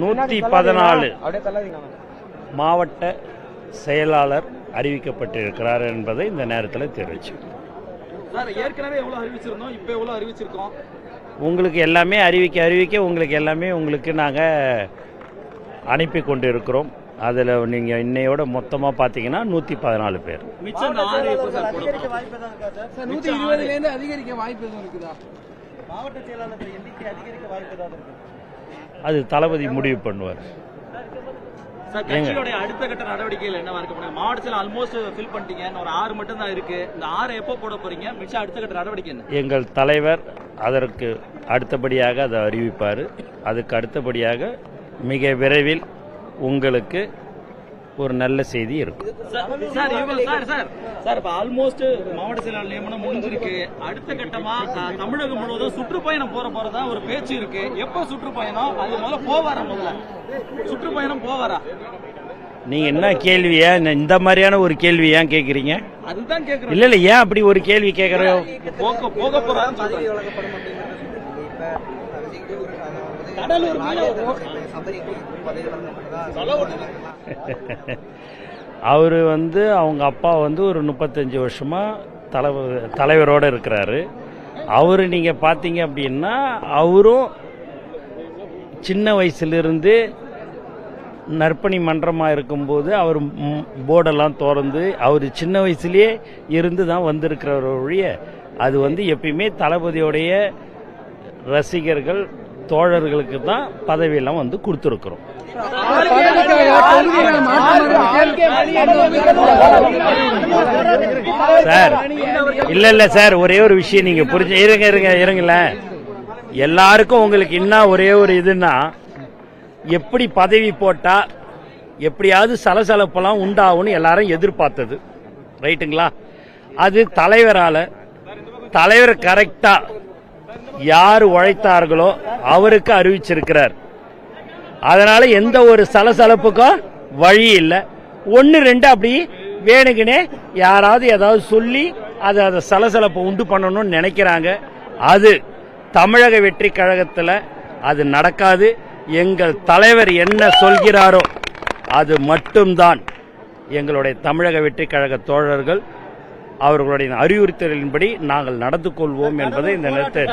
நூற்றி பதினாலு. மாவட்ட செயலாளர் அறிவிக்கப்பட்டிருக்கிறார் என்பதை இந்த நேரத்தில் தெரிவிச்சு. சார் ஏற்கனவே எவ்வளவு அறிவிச்சிருந்தோம் இப்போ எவ்வளவு அறிவிச்சிருக்கோம்? உங்களுக்கு எல்லாமே அறிவிக்க அறிவிக்க உங்களுக்கு எல்லாமே உங்களுக்கு நாங்கள் அனுப்பி கொண்டு இருக்கிறோம் அதில் நீங்கள் இன்னையோட மொத்தமாக பார்த்தீங்கன்னா நூற்றி பதினாலு பேர். அதிகரிக்க வாய்ப்பு எதுவும் இருக்குதா? மாவட்ட செயலாளர் எண்ணிக்கை அதிகரிக்க வாய்ப்பு ஏதாவது அது தளபதி முடிவு பண்ணுவார். அடுத்த கட்ட நடவடிக்கைகள் என்னவா இருக்க மாவட்டத்தில் ஆல்மோஸ்ட் ஃபில் பண்ணிட்டீங்க. ஒரு ஆறு மட்டும் தான் இருக்கு. இந்த ஆறு எப்போ போட போறீங்க? மிச்சம் அடுத்த கட்ட நடவடிக்கை என்ன? எங்கள் தலைவர் அதற்கு அடுத்தபடியாக அதை அறிவிப்பார். அதுக்கு அடுத்தபடியாக மிக விரைவில் உங்களுக்கு ஒரு நல்ல செய்தி இருக்கும் sir sir sir sir. Sir இப்போ ஆல்மோஸ்ட் மாவட்ட செயலாளர் நியமனம் முடிஞ்சிருக்கு. அடுத்த கட்டமா தமிழகம் முழுவதும் சுற்றுப்பயணம் போற போறதா ஒரு பேச்சு இருக்கு. எப்போ சுற்றுப்பயணம்? அது முதல்ல போவாரா முதல்ல? சுற்றுப்பயணம் போவாரா? நீங்கள் என்ன கேள்வியா? இந்த- மாதிரியான ஒரு கேள்வி ஏன் கேக்குறேன் இல்லை இல்லை ஏன் அப்படி ஒரு கேள்வி கேட்குறோம் போக போக போறான்னு அவர் வந்து அவங்க அப்பா வந்து ஒரு முப்பத்தஞ்சு வருஷமாக தலைவர் தலைவரோடு இருக்கிறாரு. அவர் நீங்கள் பார்த்தீங்க அப்படின்னா அவரும் சின்ன வயசுலேருந்து நற்பணி மன்றமாக இருக்கும்போது அவர் போர்டெல்லாம் திறந்து அவர் சின்ன வயசுலேயே இருந்து தான் வந்திருக்கிறவர் ஒழிய அது வந்து எப்பயுமே தளபதியோடைய ரசிகர்கள் தோழர்களுக்கு தான் பதவியெல்லாம் வந்து கொடுத்துருக்குறோம். சார் இல்ல இல்ல சார் ஒரே ஒரு விஷயம் நீங்க புரிஞ்சு இருங்க இருங்க இருங்களேன் எல்லாருக்கும் உங்களுக்கு என்ன ஒரே ஒரு இதுன்னா எப்படி பதவி போட்டா எப்படியாவது சலசலப்பெல்லாம் உண்டாகும்னு எல்லாரும் எதிர்பார்த்தது. ரைட்டுங்களா? அது தலைவரால தலைவர் கரெக்டா யார் உழைத்தார்களோ அவருக்கு அறிவிச்சிருக்கிறார். அதனால எந்த ஒரு சலசலப்புக்கும் வழி இல்லை. ஒன்று ரெண்டு அப்படி வேணுங்கனே யாராவது ஏதாவது சொல்லி அதை அதை சலசலப்பை உண்டு பண்ணணும்னு நினைக்கிறாங்க. அது தமிழக வெற்றி கழகத்தில் அது நடக்காது. எங்கள் தலைவர் என்ன சொல்கிறாரோ அது மட்டும்தான். எங்களுடைய தமிழக வெற்றி கழக தோழர்கள் அவர்களுடைய அறிவுறுத்தலின்படி நாங்கள் நடந்து கொள்வோம் என்பதை இந்த நிறுத்த